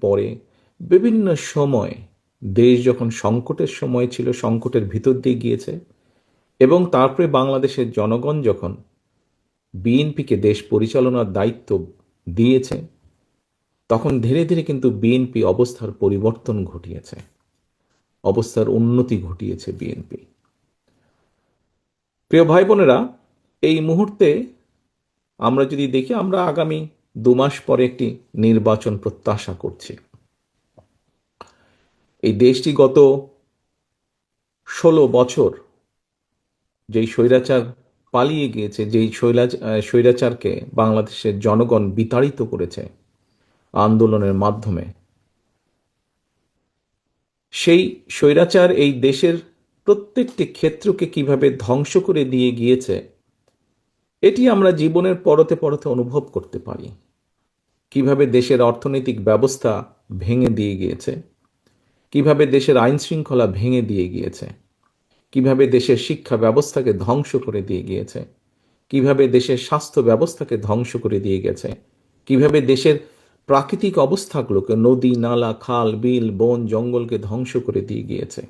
পরে বিভিন্ন সময় দেশ যখন সংকটের সময় ছিল, সংকটের ভিতর দিয়ে গিয়েছে এবং তারপরে বাংলাদেশের জনগণ যখন বিএনপিকে দেশ পরিচালনার দায়িত্ব দিয়েছে, তখন ধীরে ধীরে কিন্তু বিএনপি অবস্থার পরিবর্তন ঘটিয়েছে, অবস্থার উন্নতি ঘটিয়েছে বিএনপি। প্রিয় ভাই বোনেরা, এই মুহূর্তে আমরা যদি দেখি, আমরা আগামী দু মাস পরে একটি নির্বাচন প্রত্যাশা করছে। এই দেশটি গত ষোলো বছর যেই স্বৈরাচার পালিয়ে গিয়েছে, যেই স্বৈরাচারকে বাংলাদেশের জনগণ বিতাড়িত করেছে আন্দোলনের মাধ্যমে, সেই স্বৈরাচার এই দেশের প্রত্যেকটি ক্ষেত্রকে কীভাবে ধ্বংস করে দিয়ে গিয়েছে, এটি আমরা জীবনের পরতে পরতে অনুভব করতে পারি। কীভাবে দেশের অর্থনৈতিক ব্যবস্থা ভেঙে দিয়ে গিয়েছে? কীভাবে দেশের আইন শৃঙ্খলা ভেঙে দিয়ে গিয়েছে? কীভাবে দেশের শিক্ষা ব্যবস্থাকে ধ্বংস করে দিয়ে গিয়েছে? কীভাবে দেশের স্বাস্থ্য ব্যবস্থাকে ধ্বংস করে দিয়ে গেছে? কীভাবে দেশের প্রাকৃতিক অবস্থাগুলোকে নদী, নালা, খাল, বিল, বন, জঙ্গলকে ধ্বংস করে দিয়ে গিয়েছে?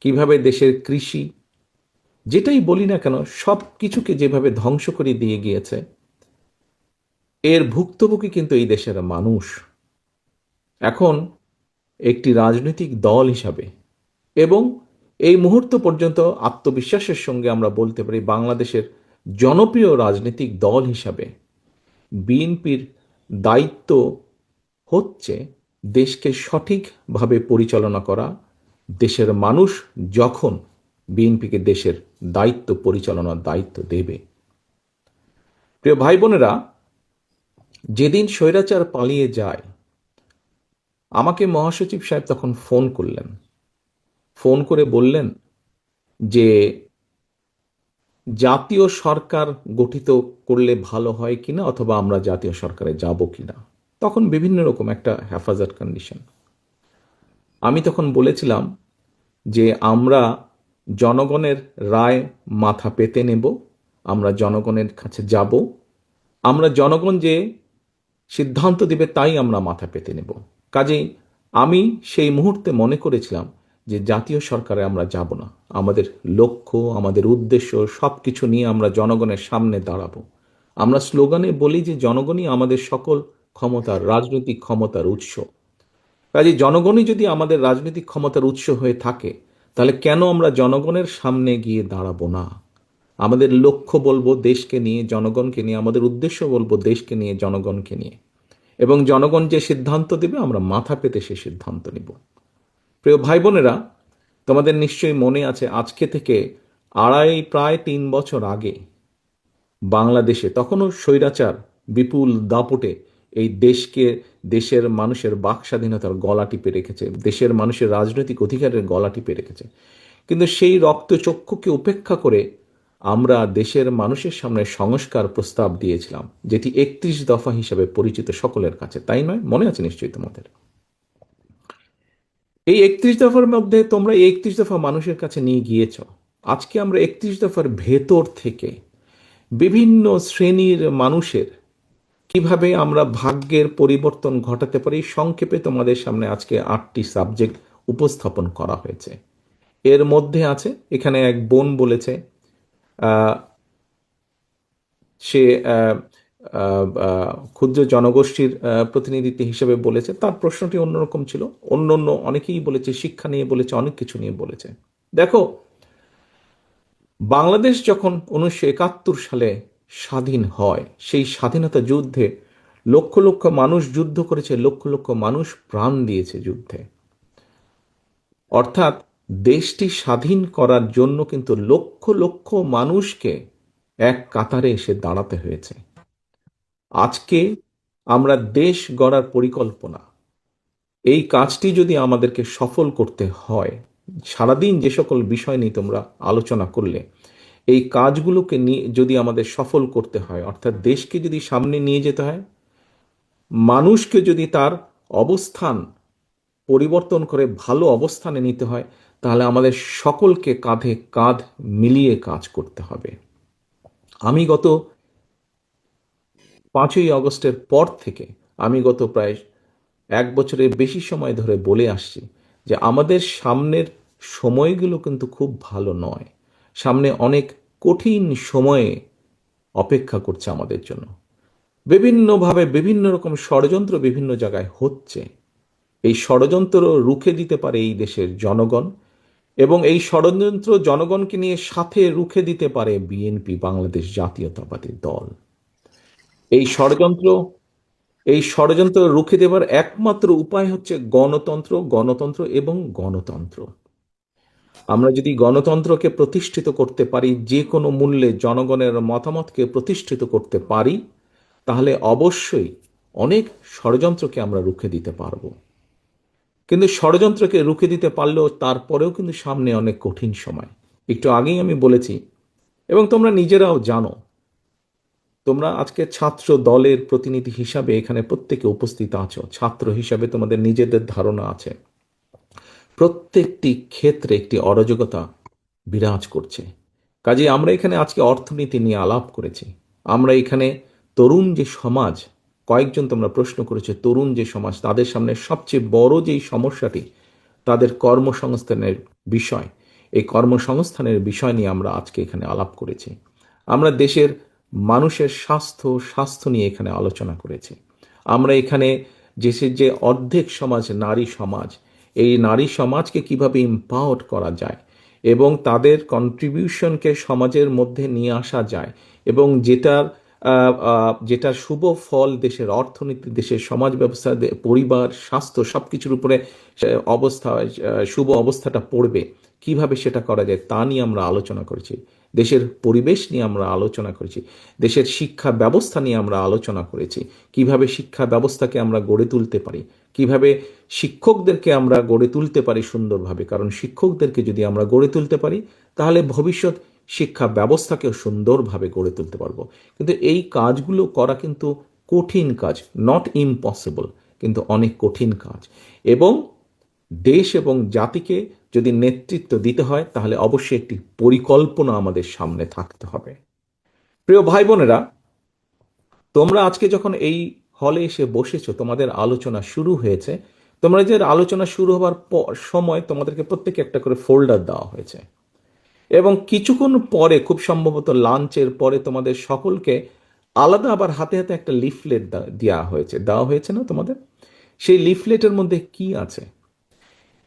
কীভাবে দেশের কৃষি, যেটাই বলি না কেন সব কিছুকে যেভাবে ধ্বংস করে দিয়ে গিয়েছে এর ভুক্তভোগী কিন্তু এই দেশের মানুষ। এখন একটি রাজনৈতিক দল হিসাবে এবং এই মুহূর্ত পর্যন্ত আত্মবিশ্বাসের সঙ্গে আমরা বলতে পারি বাংলাদেশের জনপ্রিয় রাজনৈতিক দল হিসাবে বিএনপির দায়িত্ব হচ্ছে দেশকে সঠিকভাবে পরিচালনা করা, দেশের মানুষ যখন বিএনপিকে দেশের দায়িত্ব পরিচালনার দায়িত্ব দেবে। প্রিয় ভাই বোনেরা যেদিন স্বৈরাচার পালিয়ে যায়, আমাকে মহাসচিব সাহেব তখন ফোন করলেন। ফোন করে বললেন যে, জাতীয় সরকার গঠিত করলে ভালো হয় কিনা অথবা আমরা জাতীয় সরকারে যাব কিনা। তখন বিভিন্ন রকম একটা হেফাজত কন্ডিশন আমি তখন বলেছিলাম যে, আমরা জনগণের রায় মাথা পেতে নেব, আমরা জনগণের কাছে যাব। আমরা জনগণ যে সিদ্ধান্ত দিবে তাই আমরা মাথা পেতে নেব। কাজেই আমি সেই মুহূর্তে মনে করেছিলাম যে জাতীয় সরকারে আমরা যাব না। আমাদের লক্ষ্য, আমাদের উদ্দেশ্য সব কিছু নিয়ে আমরা জনগণের সামনে দাঁড়াবো। আমরা স্লোগানে বলি যে জনগণই আমাদের সকল ক্ষমতার রাজনৈতিক ক্ষমতার উৎস। কাজে জনগণই যদি আমাদের রাজনৈতিক ক্ষমতার উৎস হয়ে থাকে, তাহলে কেন আমরা জনগণের সামনে গিয়ে দাঁড়াবো না? আমাদের লক্ষ্য বলব দেশকে নিয়ে, জনগণকে নিয়ে, আমাদের উদ্দেশ্য বলব দেশকে নিয়ে, জনগণকে নিয়ে। এবং জনগণ যে সিদ্ধান্ত দেবে, আমরা মাথা পেতে সে সিদ্ধান্ত নিব। প্রিয় ভাই বোনেরা তোমাদের নিশ্চয়ই মনে আছে, আজকে থেকে আড়াই, প্রায় তিন বছর আগে বাংলাদেশে তখনও স্বৈরাচার বিপুল দাপটে এই দেশকে, দেশের মানুষের বাক স্বাধীনতার গলা টিপে রেখেছে, দেশের মানুষের রাজনৈতিক অধিকারের গলা টিপে রেখেছে। কিন্তু সেই রক্তচক্ষুকে উপেক্ষা করে আমরা দেশের মানুষের সামনে সংস্কার প্রস্তাব দিয়েছিলাম, যেটি একত্রিশ দফা হিসাবে পরিচিত সকলের কাছে, তাই নয়? মনে আছে নিশ্চয়ই তোমাদের? এই একত্রিশ দফার মধ্যে তোমরা এই একত্রিশ দফা মানুষের কাছে নিয়ে গিয়েছ। আজকে আমরা একত্রিশ দফার ভেতর থেকে বিভিন্ন শ্রেণির মানুষের কীভাবে আমরা ভাগ্যের পরিবর্তন ঘটাতে পারি, সংক্ষেপে তোমাদের সামনে আজকে আটটি সাবজেক্ট উপস্থাপন করা হয়েছে। এর মধ্যে আছে, এখানে এক বোন বলেছে সে ক্ষুদ্র জনগোষ্ঠীর প্রতিনিধিত্ব হিসেবে বলেছে। তার প্রশ্নটি অন্যরকম ছিল। অন্য অন্য অনেকেই বলেছে, শিক্ষা নিয়ে বলেছে, অনেক কিছু নিয়ে বলেছে। দেখো, বাংলাদেশ যখন উনিশশো একাত্তর সালে স্বাধীন হয়, সেই স্বাধীনতা যুদ্ধে লক্ষ লক্ষ মানুষ যুদ্ধ করেছে, লক্ষ লক্ষ মানুষ প্রাণ দিয়েছে যুদ্ধে। অর্থাৎ দেশটি স্বাধীন করার জন্য কিন্তু লক্ষ লক্ষ মানুষকে এক কাতারে এসে দাঁড়াতে হয়েছে। আজকে আমরা দেশ গড়ার পরিকল্পনা, এই কাজটি যদি আমাদেরকে সফল করতে হয়, সারাদিন যে সকল বিষয় নিয়ে তোমরা আলোচনা করলে, এই কাজগুলোকে নিয়ে যদি আমাদের সফল করতে হয়, অর্থাৎ দেশকে যদি সামনে নিয়ে যেতে হয়, মানুষকে যদি তার অবস্থান পরিবর্তন করে ভালো অবস্থানে নিতে হয় তাহলে আমাদের সকলকে কাঁধে কাঁধ মিলিয়ে কাজ করতে হবে। আমি গত পাঁচই আগস্টের পর থেকে, আমি গত প্রায় এক বছরের বেশি সময় ধরে বলে আসছি যে আমাদের সামনের সময়গুলো কিন্তু খুব ভালো নয়। সামনে অনেক কঠিন সময়ে অপেক্ষা করছে আমাদের জন্য। বিভিন্নভাবে বিভিন্ন রকম ষড়যন্ত্র বিভিন্ন জায়গায় হচ্ছে। এই ষড়যন্ত্র রুখে দিতে পারে এই দেশের জনগণ। এবং এই ষড়যন্ত্র জনগণকে নিয়ে সাথে রুখে দিতে পারে বিএনপি, বাংলাদেশ জাতীয়তাবাদী দল। এই ষড়যন্ত্র এই ষড়যন্ত্র রুখে দেবার একমাত্র উপায় হচ্ছে গণতন্ত্র গণতন্ত্র এবং গণতন্ত্র। আমরা যদি গণতন্ত্রকে প্রতিষ্ঠিত করতে পারি, যে কোনো মূল্যে জনগণের মতামতকে প্রতিষ্ঠিত করতে পারি, তাহলে অবশ্যই অনেক ষড়যন্ত্রকে আমরা রুখে দিতে পারব। কিন্তু ষড়যন্ত্রকে রুখে দিতে পারলেও তারপরেও কিন্তু সামনে অনেক কঠিন সময়। একটু আগেই আমি বলেছি, এবং তোমরা নিজেরাও জানো, তোমরা আজকে ছাত্র দলের প্রতিনিধি হিসাবে এখানে প্রত্যেকে উপস্থিত আছো, ছাত্র হিসাবে তোমাদের নিজেদের ধারণা আছে। প্রত্যেকটি ক্ষেত্রে একটি অরাজকতা বিরাজ করছে। কাজে আমরা এখানে আজকে অর্থনীতি নিয়ে আলাপ করেছি। আমরা এখানে তরুণ যে সমাজ কয়েকজন তোমরা প্রশ্ন করেছে, তরুণ যে সমাজ, তাদের সামনে সবচেয়ে বড় যেই সমস্যাটি, তাদের কর্মসংস্থানের বিষয়। এই কর্মসংস্থানের বিষয় নিয়ে আমরা আজকে এখানে আলাপ করেছি। আমরা দেশের মানুষের স্বাস্থ্য স্বাস্থ্য নিয়ে এখানে আলোচনা করেছি। আমরা এখানে দেশের যে অর্ধেক সমাজ, নারী সমাজ, এই নারী সমাজকে কীভাবে ইম্পাওয়ার করা যায় এবং তাদের কন্ট্রিবিউশনকে সমাজের মধ্যে নিয়ে আসা যায় এবং যেটার যেটা শুভ ফল দেশের অর্থনীতি, দেশের সমাজ ব্যবস্থা পরিবার, স্বাস্থ্য সব কিছুর উপরে অবস্থা শুভ অবস্থাটা পড়বে। কীভাবে সেটা করা যায় তা নিয়ে আমরা আলোচনা করেছি। দেশের পরিবেশ নিয়ে আমরা আলোচনা করেছি। দেশের শিক্ষা ব্যবস্থা নিয়ে আমরা আলোচনা করেছি। কীভাবে শিক্ষা ব্যবস্থাকে আমরা গড়ে তুলতে পারি? কীভাবে শিক্ষকদেরকে আমরা গড়ে তুলতে পারি সুন্দরভাবে? কারণ শিক্ষকদেরকে যদি আমরা গড়ে তুলতে পারি, তাহলে ভবিষ্যৎ শিক্ষা ব্যবস্থাকেও সুন্দরভাবে গড়ে তুলতে পারব। কিন্তু এই কাজগুলো করা কিন্তু কঠিন কাজ নট ইম্পসিবল কিন্তু অনেক কঠিন কাজ। এবং দেশ এবং জাতিকে যদি নেতৃত্ব দিতে হয়, তাহলে অবশ্যই একটি পরিকল্পনা আমাদের সামনে থাকতে হবে। প্রিয় ভাই বোনেরা তোমরা আজকে যখন এই হলে এসে বসেছো, তোমাদের আলোচনা শুরু হয়েছে। তোমরা যে আলোচনা শুরু হবার সময় তোমাদেরকে প্রত্যেকে একটা করে ফোল্ডার দেওয়া হয়েছে। এবং কিছুক্ষণ পরে, খুব সম্ভবত লাঞ্চের পরে তোমাদের সকলকে আলাদা আবার হাতে হাতে একটা লিফলেট দেওয়া হয়েছে। দেওয়া হয়েছে না তোমাদের? সেই লিফলেটের মধ্যে কি আছে?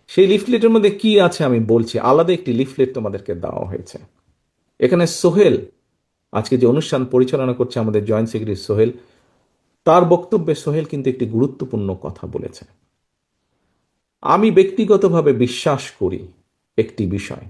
সেই লিফলেটের মধ্যে কি আছে আমি বলছি। আলাদা একটি লিফলেট তোমাদেরকে দেওয়া হয়েছে। এখানে সোহেল, আজকে যে অনুষ্ঠান পরিচালনা করছে আমাদের জয়েন্ট সেক্রেটারি সোহেল, তার বক্তব্যে সোহেল কিন্তু একটি গুরুত্বপূর্ণ কথা বলেছে। আমি ব্যক্তিগতভাবে বিশ্বাস করি একটি বিষয়।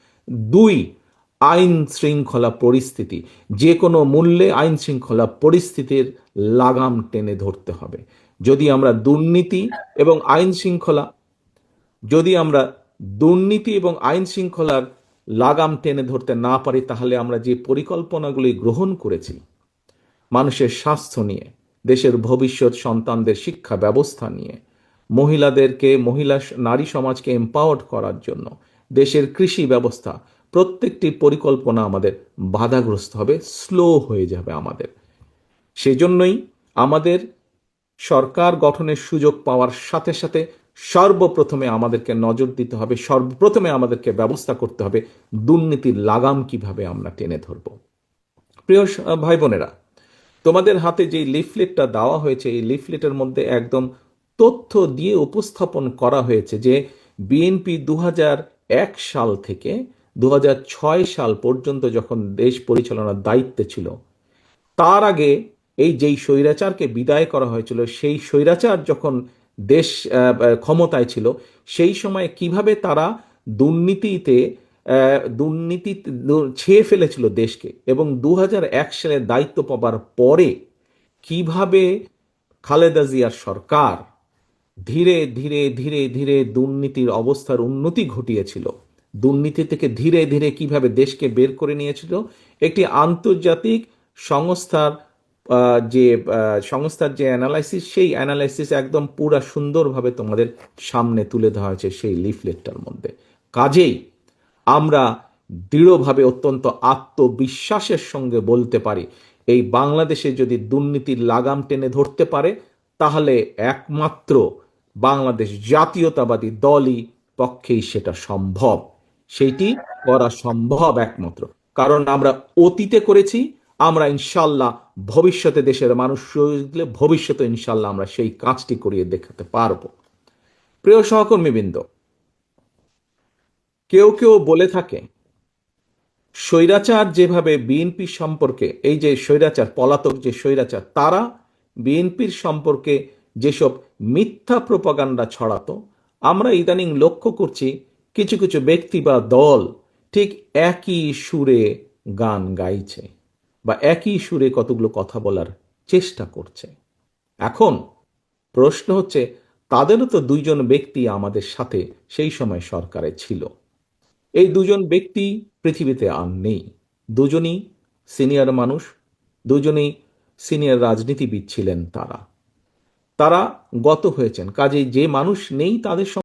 দুই, আইন শৃঙ্খলা পরিস্থিতি। যে কোনো মূল্যে আইন শৃঙ্খলা পরিস্থিতির লাগাম টেনে ধরতে হবে। যদি আমরা দুর্নীতি এবং আইন শৃঙ্খলা, যদি আমরা দুর্নীতি এবং আইন শৃঙ্খলার লাগাম টেনে ধরতে না পারি, তাহলে আমরা যে পরিকল্পনাগুলি গ্রহণ করেছি, মানুষের স্বাস্থ্য নিয়ে, দেশের ভবিষ্যৎ সন্তানদের শিক্ষা ব্যবস্থা নিয়ে, মহিলাদেরকে, মহিলা নারী সমাজকে এম্পাওয়ার্ড করার জন্য দেশের কৃষি ব্যবস্থা, প্রত্যেকটি পরিকল্পনা আমাদের বাধাগ্রস্ত হবে স্লো হয়ে যাবে আমাদের। সেজন্যই আমাদের সরকার গঠনের সুযোগ পাওয়ার সাথে সাথে সর্বপ্রথমে আমাদেরকে নজর দিতে হবে, সর্বপ্রথমে আমাদেরকে ব্যবস্থা করতে হবে দুর্নীতির লাগাম কীভাবে আমরা টেনে ধরব। প্রিয় ভাই বোনেরা তোমাদের হাতে যে লিফলেটটা দেওয়া হয়েছে, এই লিফলেটের মধ্যে একদম তথ্য দিয়ে উপস্থাপন করা হয়েছে যে বিএনপি দু হাজার এক সাল থেকে দু হাজার ছয় সাল পর্যন্ত যখন দেশ পরিচালনার দায়িত্বে ছিল, তার আগে এই যেই স্বৈরাচারকে বিদায় করা হয়েছিল, সেই স্বৈরাচার যখন দেশ ক্ষমতায় ছিল, সেই সময় কীভাবে তারা দুর্নীতিতে দুর্নীতি ছেয়ে ফেলেছিল দেশকে এবং দু সালে দায়িত্ব পাবার পরে কীভাবে খালেদা জিয়ার সরকার ধীরে ধীরে ধীরে ধীরে দুর্নীতির অবস্থার উন্নতি ঘটিয়েছিল। দুর্নীতি থেকে ধীরে ধীরে কীভাবে দেশকে বের করে নিয়েছিল? একটি আন্তর্জাতিক সংস্থার যে সংস্থার যে অ্যানালাইসিস সেই অ্যানালাইসিস একদম পুরা সুন্দরভাবে তোমাদের সামনে তুলে ধরা হয়েছে সেই লিফলেটটার মধ্যে। কাজেই আমরা দৃঢ়ভাবে অত্যন্ত আত্মবিশ্বাসের সঙ্গে বলতে পারি, এই বাংলাদেশে যদি দুর্নীতির লাগাম টেনে ধরতে পারে তাহলে একমাত্র বাংলাদেশ জাতীয়তাবাদী দলই পক্ষেই সেটা সম্ভব। সেইটি করা সম্ভব একমাত্র। কারণ আমরা অতীতে করেছি, আমরা ইনশাল্লাহ ভবিষ্যতে দেশের মানুষ ভবিষ্যতে ইনশাল্লাহ আমরা সেই কাজটি করিয়ে দেখাতে পারব। প্রিয় সহকর্মীবৃন্দ, কেউ কেউ বলে থাকে, স্বৈরাচার যেভাবে বিএনপি সম্পর্কে, এই যে স্বৈরাচার, পলাতক যে স্বৈরাচার, তারা বিএনপির সম্পর্কে যেসব মিথ্যা প্রপাগান্ডা ছড়াতো, আমরা ইদানিং লক্ষ্য করছি কিছু কিছু ব্যক্তি বা দল ঠিক একই সুরে গান গাইছে বা একই সুরে কতগুলো কথা বলার চেষ্টা করছে। এখন প্রশ্ন হচ্ছে, তাদেরও তো দুইজন ব্যক্তি আমাদের সাথে সেই সময় সরকারে ছিল। এই দুজন ব্যক্তি পৃথিবীতে আর নেই। দুজনই সিনিয়র মানুষ, দুজনেই সিনিয়র রাজনীতিবিদ ছিলেন তারা। তারা গত হয়েছেন। কাজে যে মানুষ নেই তাদের